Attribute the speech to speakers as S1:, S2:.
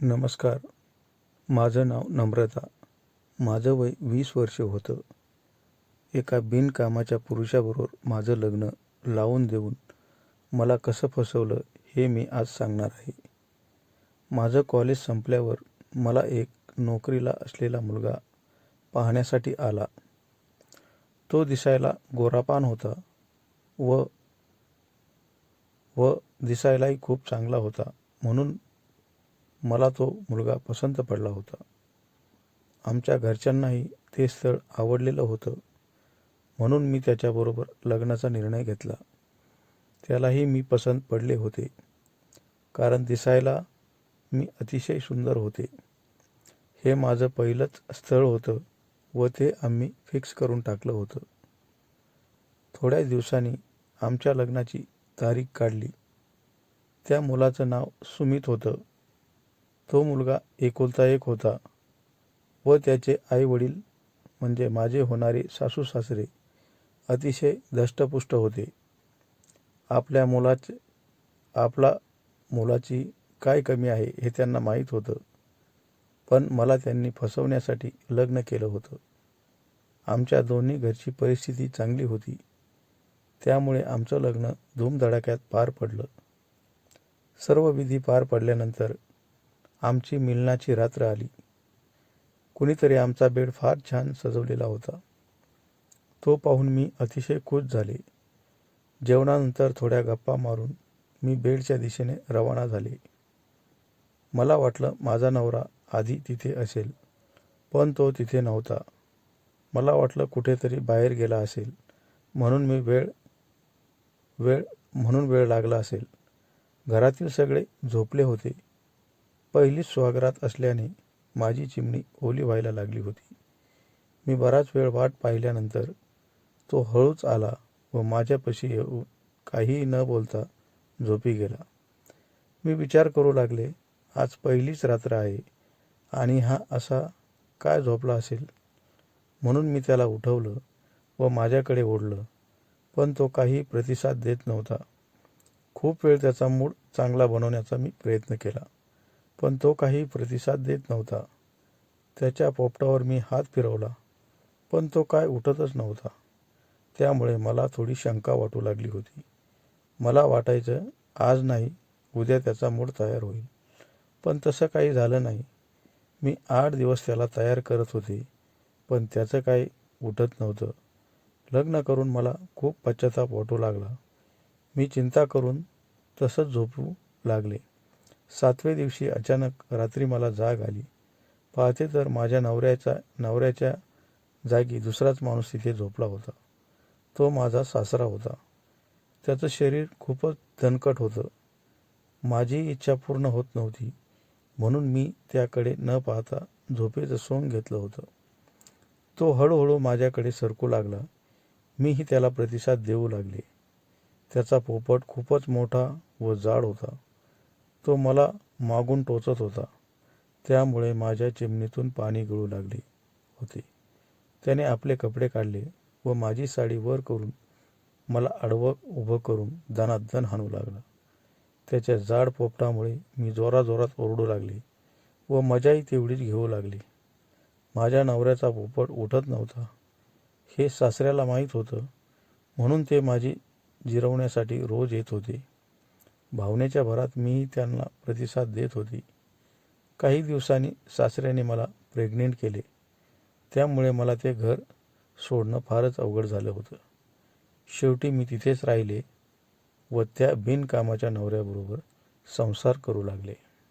S1: नमस्कार. माझं नाव नम्रता. माझं वय वीस वर्ष होतं. एका बिनकामाच्या पुरुषाबरोबर माझं लग्न लावून देऊन मला कसं फसवलं हे मी आज सांगणार आहे. माझं कॉलेज संपल्यावर मला एक नोकरीला असलेला मुलगा पाहण्यासाठी आला. तो दिसायला गोरापान होता व व दिसायलाही खूप चांगला होता म्हणून मला तो मुलगा पसंत पडला होता. आमच्या घरच्यांनाही ते स्थळ आवडलेलं होतं. म्हणून मी त्याच्याबरोबर लग्नाचा निर्णय घेतला. त्यालाही मी पसंत पडले होते. कारण दिसायला मी अतिशय सुंदर होते. हे माझं पहिलंच स्थळ होतं व ते आम्ही फिक्स करून टाकलं होतं. थोड्या दिवसांनी आमच्या लग्नाची तारीख काढली. त्या मुलाचं नाव सुमित होतं. तो मुलगा एकुलता एक होता व त्याचे आई वडील म्हणजे माझे होणारे सासू सासरे अतिशय दष्टपुष्ट होते. आपल्या मुलाचे आपला मुलाची काय कमी आहे हे त्यांना माहीत होतं. पण मला त्यांनी फसवण्यासाठी लग्न केलं होतं. आमच्या दोन्ही घरची परिस्थिती चांगली होती. त्यामुळे आमचं लग्न धूमधडाक्यात पार पडलं. सर्व विधी पार पडल्यानंतर आमची मिलनाची रात्र आली. कुणीतरी आमचा बेड फार छान सजवलेला होता. तो पाहून मी अतिशय खुश झाले. जेवणानंतर थोड्या गप्पा मारून मी बेडच्या दिशेने रवाना झाले. मला वाटलं माझा नवरा आधी तिथे असेल पण तो तिथे नव्हता. मला वाटलं कुठेतरी बाहेर गेला असेल म्हणून मी वेळ वेळ म्हणून वेळ लागला असेल. घरातील सगळे झोपले होते. पहिलीच स्वागरात असल्याने माझी चिमणी ओली व्हायला लागली होती. मी बराच वेळ वाट पाहिल्यानंतर तो हळूच आला व माझ्यापाशी येऊन काहीही न बोलता झोपी गेला. मी विचार करू लागले आज पहिलीच रात्र आहे आणि हा असा काय झोपला असेल? म्हणून मी त्याला उठवलं व माझ्याकडे ओढलं पण तो काही प्रतिसाद देत नव्हता. खूप वेळ त्याचा मूड चांगला बनवण्याचा मी प्रयत्न केला. पण तो काही प्रतिसाद देत नव्हता. त्याच्या पोपटावर मी हात फिरवला पण तो काय उठतच नव्हता. त्यामुळे मला थोडी शंका वाटू लागली होती. मला वाटायचं आज नाही उद्या त्याचा मूड तयार होईल. पण तसं काही झालं नाही. मी आठ दिवस त्याला तयार करत होते पण त्याचं काही उठत नव्हतं. लग्न करून मला खूप पश्चाताप वाटू लागला. मी चिंता करून तसंच झोपू लागले. सातव्या दिवशी अचानक रात्री मला जाग आली. पाहते तर माझ्या नवऱ्याचा नवऱ्याच्या जागी दुसराच माणूस तिथे झोपला होता. तो माझा सासरा होता. त्याचं शरीर खूपच दणकट होतं. माझी इच्छा पूर्ण होत नव्हती. म्हणून मी त्याकडे न पाहता झोपेचं सोंग घेतलं होतं. तो हळूहळू माझ्याकडे सरकू लागला. मीही त्याला प्रतिसाद देऊ लागले. त्याचा पोपट खूपच मोठा व जाड होता. तो मला मागून टोचत होता. त्यामुळे माझ्या चिमणीतून पाणी गळू लागले होते. त्याने आपले कपडे काढले व माझी साडी वर करून मला आडवं उभं करून दणादण हाणू लागला. त्याच्या जाड पोपटामुळे मी जोराजोरात ओरडू लागले व मजाही तेवढीच घेऊ लागली. माझ्या नवऱ्याचा पोपट उठत नव्हता. हे सासऱ्याला माहीत होतं म्हणून ते माझी जिरवण्यासाठी रोज येत होते. भावनेच्या भरात मीही त्यांना प्रतिसाद देत होती. काही दिवसांनी सासऱ्याने मला प्रेग्नेंट केले. त्यामुळे मला ते घर सोडणं फारच अवघड झालं होतं. शेवटी मी तिथेच राहिले व त्या बिनकामाच्या नवऱ्याबरोबर संसार करू लागले.